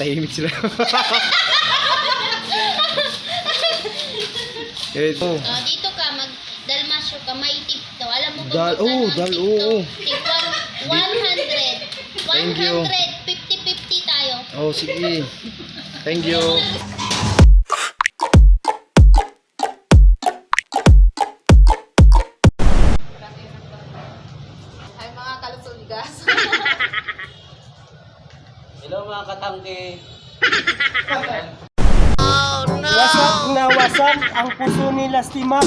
Tahimik sila. Ito. Oh, dito ka, mag dalmasyo ka, may tip daw. Alam mo Dal- kung oh, dal- oo, daw? oo. Tip one- 100. Thank you. 100, 50-50 tayo. Oh, sige. Thank you. Mga katangke. Wasak na wasak ang puso ni Lastima.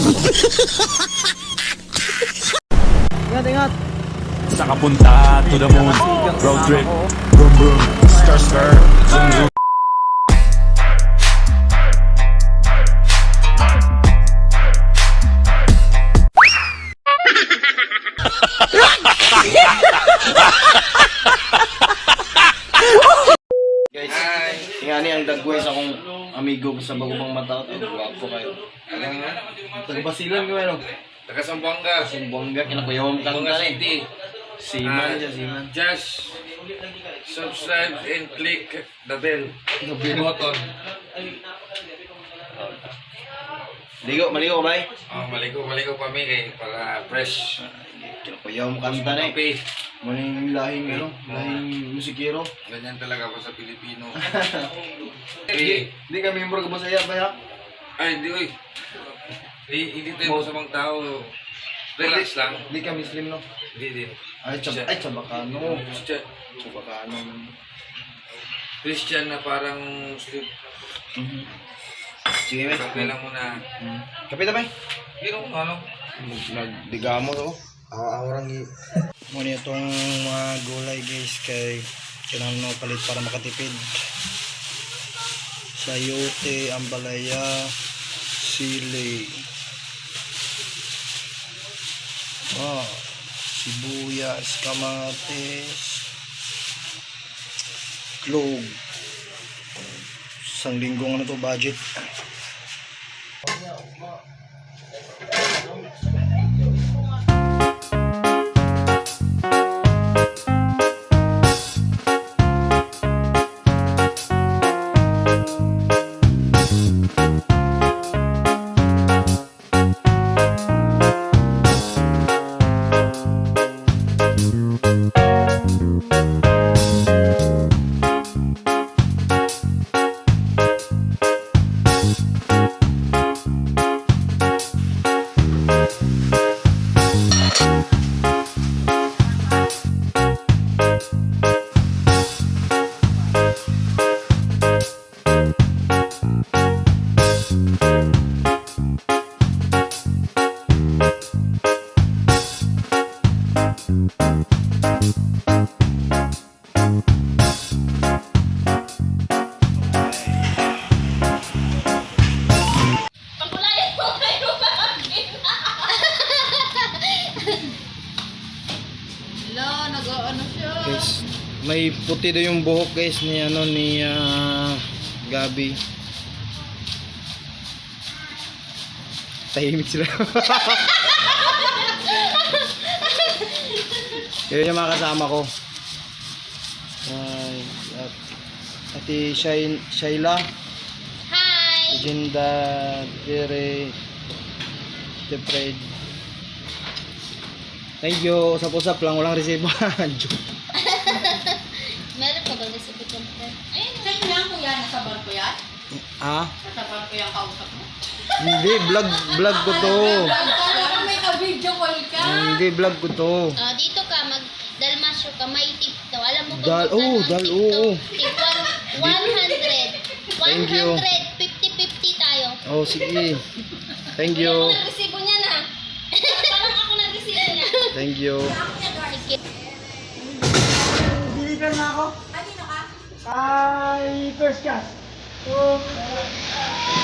Ingat, ingat. Sa kapunta to the moon Road trip Boom boom Star star Zoom zoom sa bagong mata ko. Gwapo kayo. Tagbasilan ko ano. Taga Sambuanga. Simbongga, kinakuyawang Sambuanga kanta eh. City. Siman Ah, siya, siman. Just subscribe and click the bell button. Ligo, maligo ba eh? Oh, maligo, maligo kami kay para fresh. Kinakuyawang kanta na eh. Kape. Maning lahing ano, lahing musikero. Ganyan talaga pa sa Pilipino. Di, eh, di ka member ka masaya ba ya? ay, hindi, uy. Eh, hindi tayo masamang tao. Relax lang. Di ka Muslim no? Hindi din. Ay, tsab ay tsabakano. Christian, Tsabakano. Christian na parang Muslim. Mhm. Sige, may. Okay lang muna. Hmm. Kapit na ba? Pero ano, Nagdigamo to. Awa-awrang gi. Muna itong mga gulay guys kay kailangan mo palit para makatipid. Sayote, ambalaya, sili. Ah, sibuyas, kamatis, clove. Isang linggong ano to budget. Puti daw yung buhok guys ni ano ni ah, Gabi. Tahimik sila. Yun yung mga kasama ko. Ay, at Ati Shay, Shayla, Hi! Jinda, Tere, Tefred. Thank you. Usap-usap lang. Walang resibo. Joke. Meron ka ba recipe ko? Ayun, saan yan kuya? Nasa barko yan? ah? Nasa barko yung kausap mo? Hindi. Vlog, vlog ko to. Parang may ka-video call ka. Hindi, vlog ko to. Oh, dito ka, mag dalmasyo ka, may tip daw. Alam mo kung Dal- magkano oh, ang dal- tip oo, daw? oo. Tip one- 100. Thank you. 100, 50-50 tayo. Oh, sige. Thank you. Ako nag-resibo niya na. Parang ako nag-resibo niya. Thank you. Sige. Deliver na ako. Kanino ka? Kay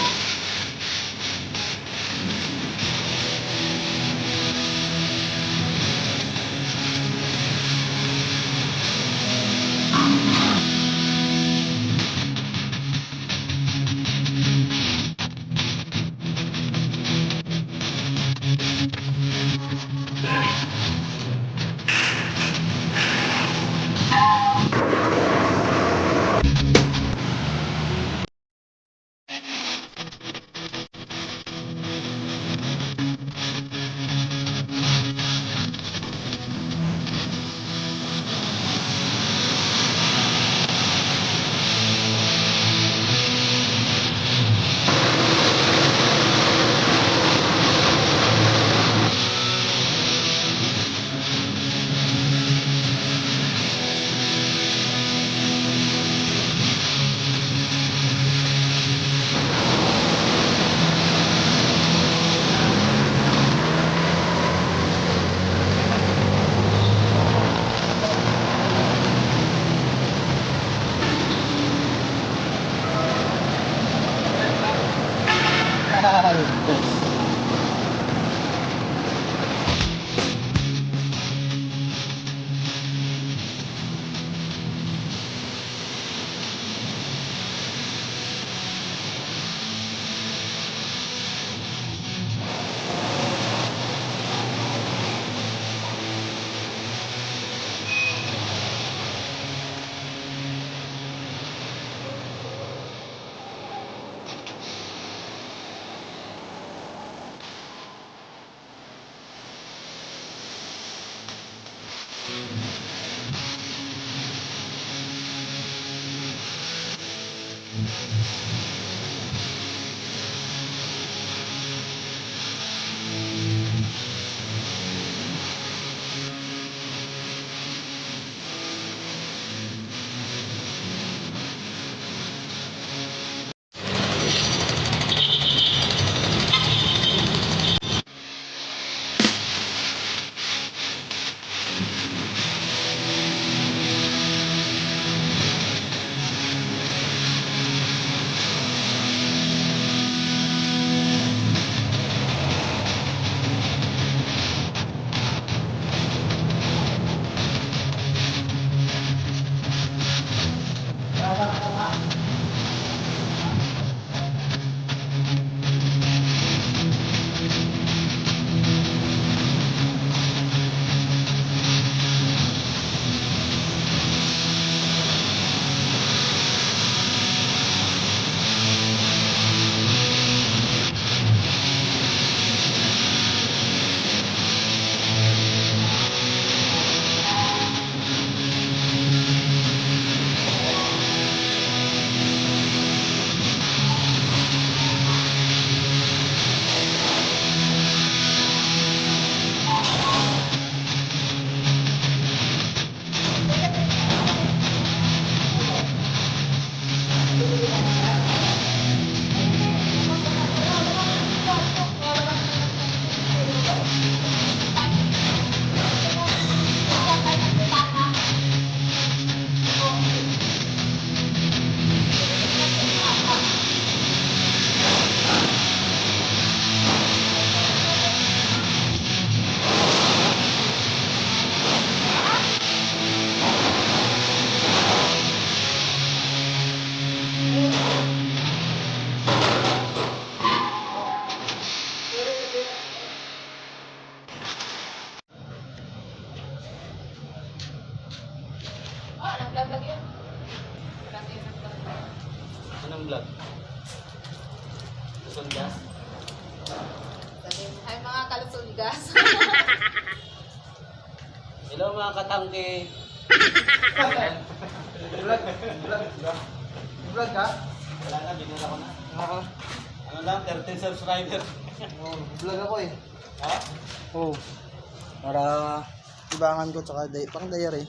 ko tsaka day, pang diary.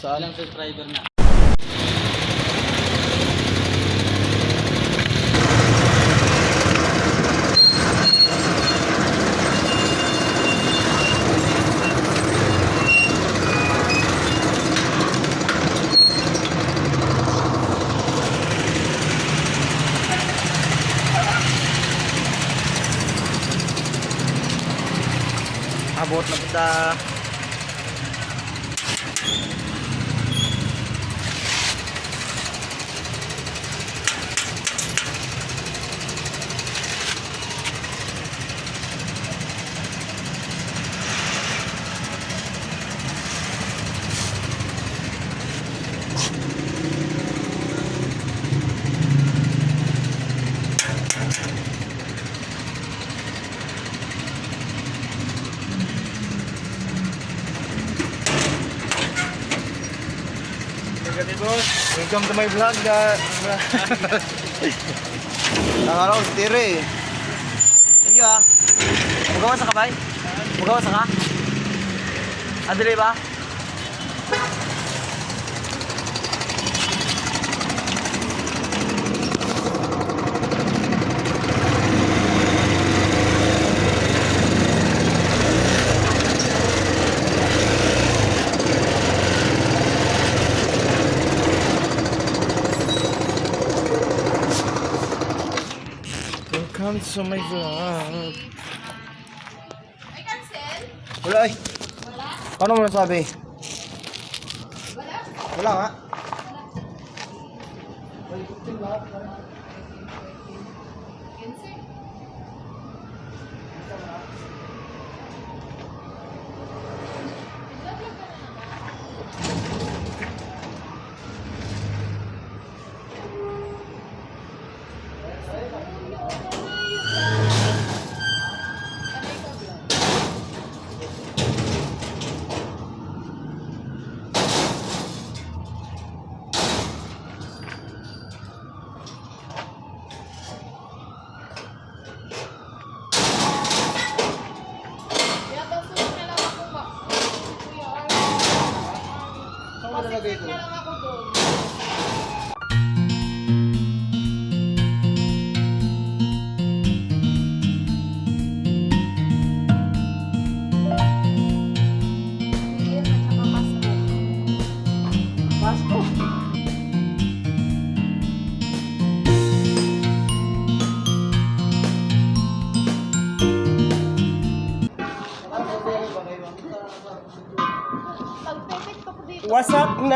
Saan? Ilang subscriber na? Abot na po sa Gati boss, welcome to my vlog. Uh, Akala ko tire eh. Thank you ah. Magawa sa kabay? Magawa sa ka? Adili ba? Welcome to my vlog. Ay, cancel? Wala eh. Wala? Ano mo nasabi? Wala. Wala nga.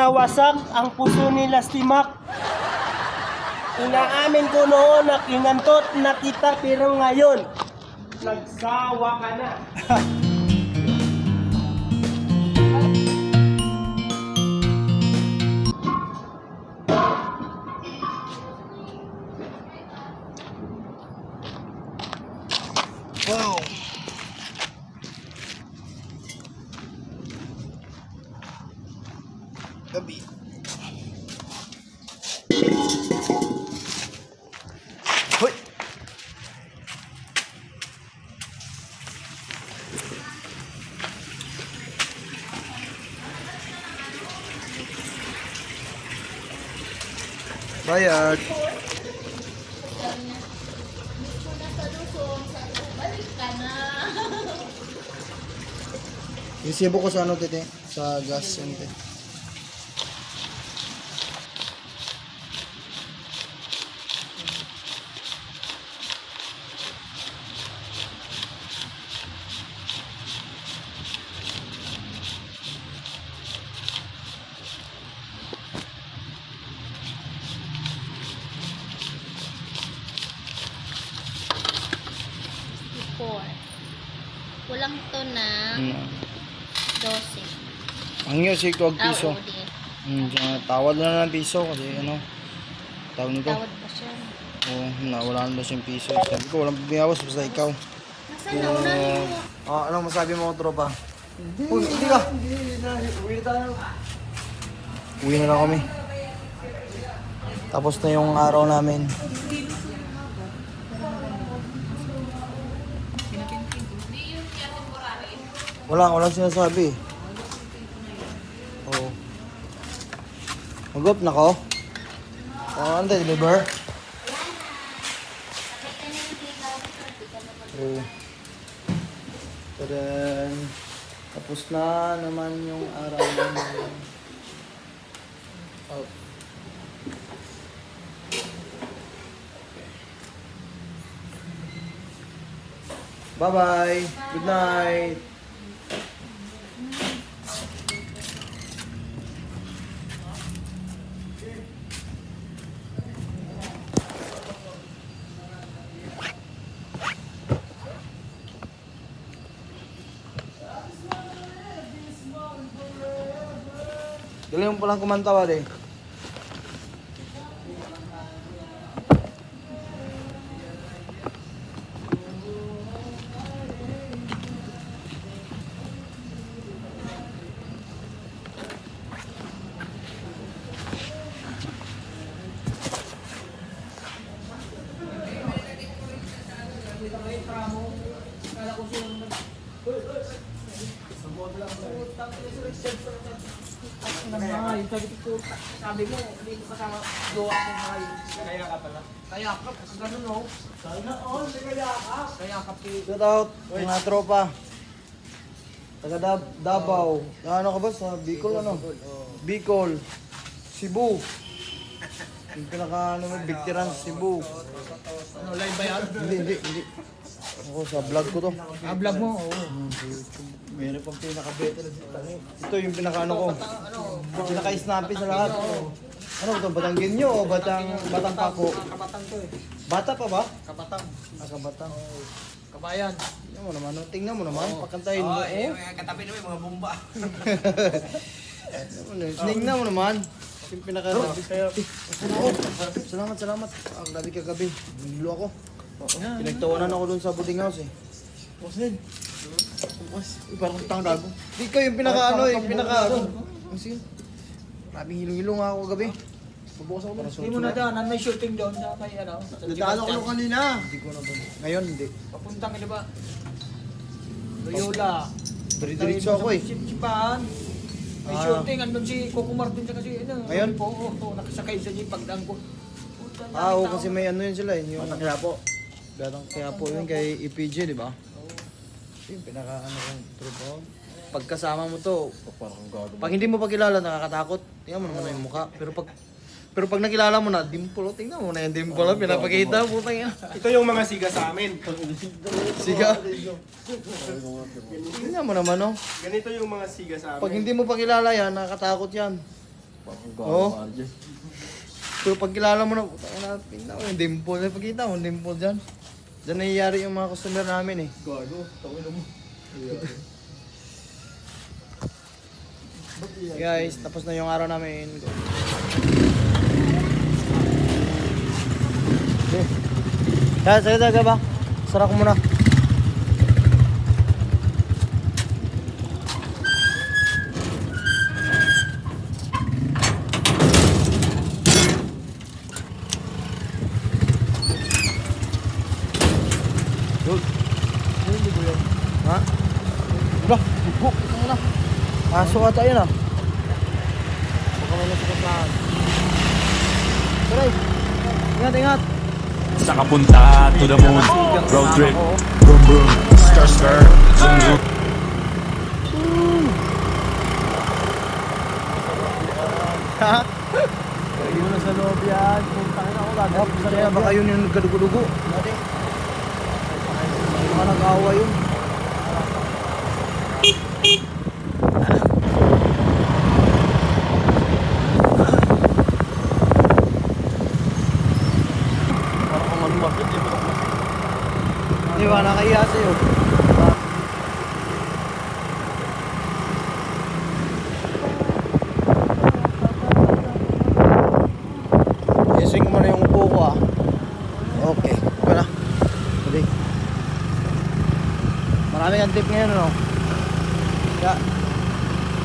Wasak na wasak ang puso ni Lastimak. Inaamin ko noon na kinantot na kita pero ngayon, nagsawa ka na. Bayad. Na. Isibo ko sa ano, tete? Sa gas, tete. Four. Kulang to na Hmm. 12. Ang yun, si Tuwag Ah, piso. Hmm, tsaka tawad na ng piso kasi ano, tawag nito. Tawad pa siya. Oo, nawala na siyang piso. Sabi ko, walang binawas basta ikaw. Nasaan na una mo? Ah, ano masabi mo, tropa? Uy, hindi ka. Uwi na lang kami. Tapos na yung araw namin. Wala, wala sinasabi. Oo. Mag-up na ko? Oh, ano tayo, deliver? Oo. Tadaan. Tapos na naman yung araw namin. Out. Bye-bye. Good night. Dali mo palang Sabi mo, hindi ko kasama gawa ko ngayon. Kaya ka pala. Kaya ka, ganun no? Sana all, kaya ka. Kaya ka, Shout out, mga tropa. Taga Dab Davao. Ano ka ba sa Bicol ano? Bicol. Cebu. Yung pinaka ano, sa Cebu. Ano, live ba yan? Hindi, hindi, hindi. Ako sa vlog ko to. Ah, vlog mo? Oo. Meron pang pinaka-veteran sa tani. Ito yung pinaka ano ko. Pinaka-snappy sa lahat. Ano ito? Batanggenyo o batang, batang pako? Kabatang to eh. Bata pa ba? Kabatang. Ah, kabatang. Kabayan. Tingnan mo naman, oh. tingnan mo naman, pakantayin mo. Oh, katabi naman mga bomba. Tingnan mo naman. Yung pinaka oh, salamat, salamat. Ang gabi kagabi. Biglo ako. Pinagtawanan ako dun sa boarding house eh. Boss Ned. Boss, eh, parang tang gago. Di ka yung pinaka ano eh, pinaka ano. Sige. Maraming hilong-hilong nga ako kagabi. Pabukas ako Hindi mo na daanan, may shooting doon sa may ano. sa Nadaan ako Gigantian. nung kanina. Hindi ko na ba. Ngayon hindi. Papuntang, di ba? Loyola. Dire-diretso ako eh. Sipan. May Ah. shooting, andun si Coco Martin sa kasi ano. Ngayon? Po, oo, oo, nakasakay sa jeep pagdaan ko. Ah, oo, kasi ko. may ano yun sila eh. Yung po. Batang kaya po yun kay EPJ, di ba? Yung pinaka ano kong trupo. Pagkasama mo to, pag hindi mo pa kilala, nakakatakot. Tingnan mo naman yung mukha. Pero pag pero pag nakilala mo na, dimple, oh, tingnan mo na yung dimple, oh, pinapakita, putang ina. Ito yung mga siga sa amin. Siga. Tingnan mo naman, oh. Ganito yung mga siga sa amin. Pag hindi mo pa kilala yan, nakakatakot yan. Oo. Pero pag kilala mo na, putang ina, tingnan mo yung dimple. Pagkita mo, yung dimple dyan. Diyan nangyayari yung mga customer namin eh. Gago, tawin mo. Guys, tapos na yung araw namin. Okay. Kaya, sige talaga ba? Sara ko muna. Good. Ha? Wala, bugo. Ano na? Aso ata yun ah. Baka may nasa kaplahan. Tuloy. Ingat, ingat. Sa kapunta to the moon Road trip Boom boom Stir stir Zoom zoom Ha? Kayo na sa loob yan. Punta na ako loob. Baka yun yung nagkadugo-dugo. Dati. Baka nag-awa yun. Di ba, nakaiya sa'yo. I-swing mo na yung upo ko ah. Okay. Ito na. Ready. Maraming ang tip ngayon ano. Kaya.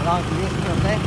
Wala kang sige. Okay.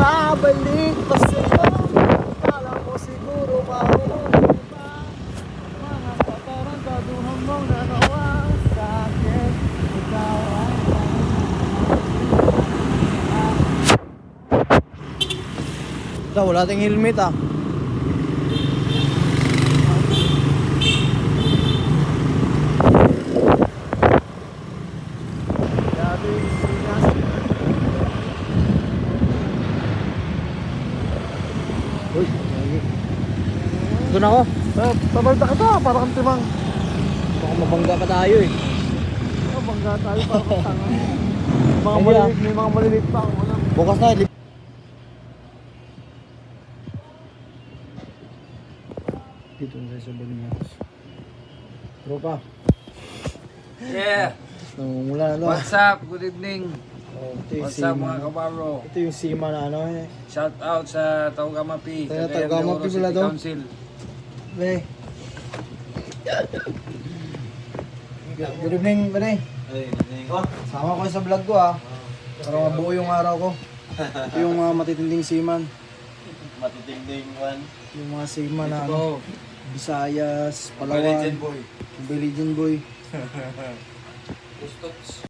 Babalik pa sa'yo Kala mo siguro pauwi pa Mga kaparantaduhan mong nanawa sa akin Ikaw ay Ito, wala tayong helmet ah. Uy. Doon ako. Uh, pabalda ka ta, para kang timang. Baka mabangga pa tayo eh. Mabangga tayo para kang tanga. mga maliliit, may mga maliliit pa ako. Bukas na, Dito na sa House. Tropa, Yeah. namumula na. What's up? Good evening. Oh, ito yung What's up Sima. mga kabaro? Ito yung Sima na ano eh. Shout out sa Taugamapi. Taga Taugamapi pala to. Council. Be. Good evening, Bene. Oh, sama ko sa vlog ko ah. Para mabuo yung araw ko. Ito yung mga matitinding seaman. matitinding one. Yung mga Sigma na ano, Visayas, Palawan, Legend boy. Legend Boy. Gustots.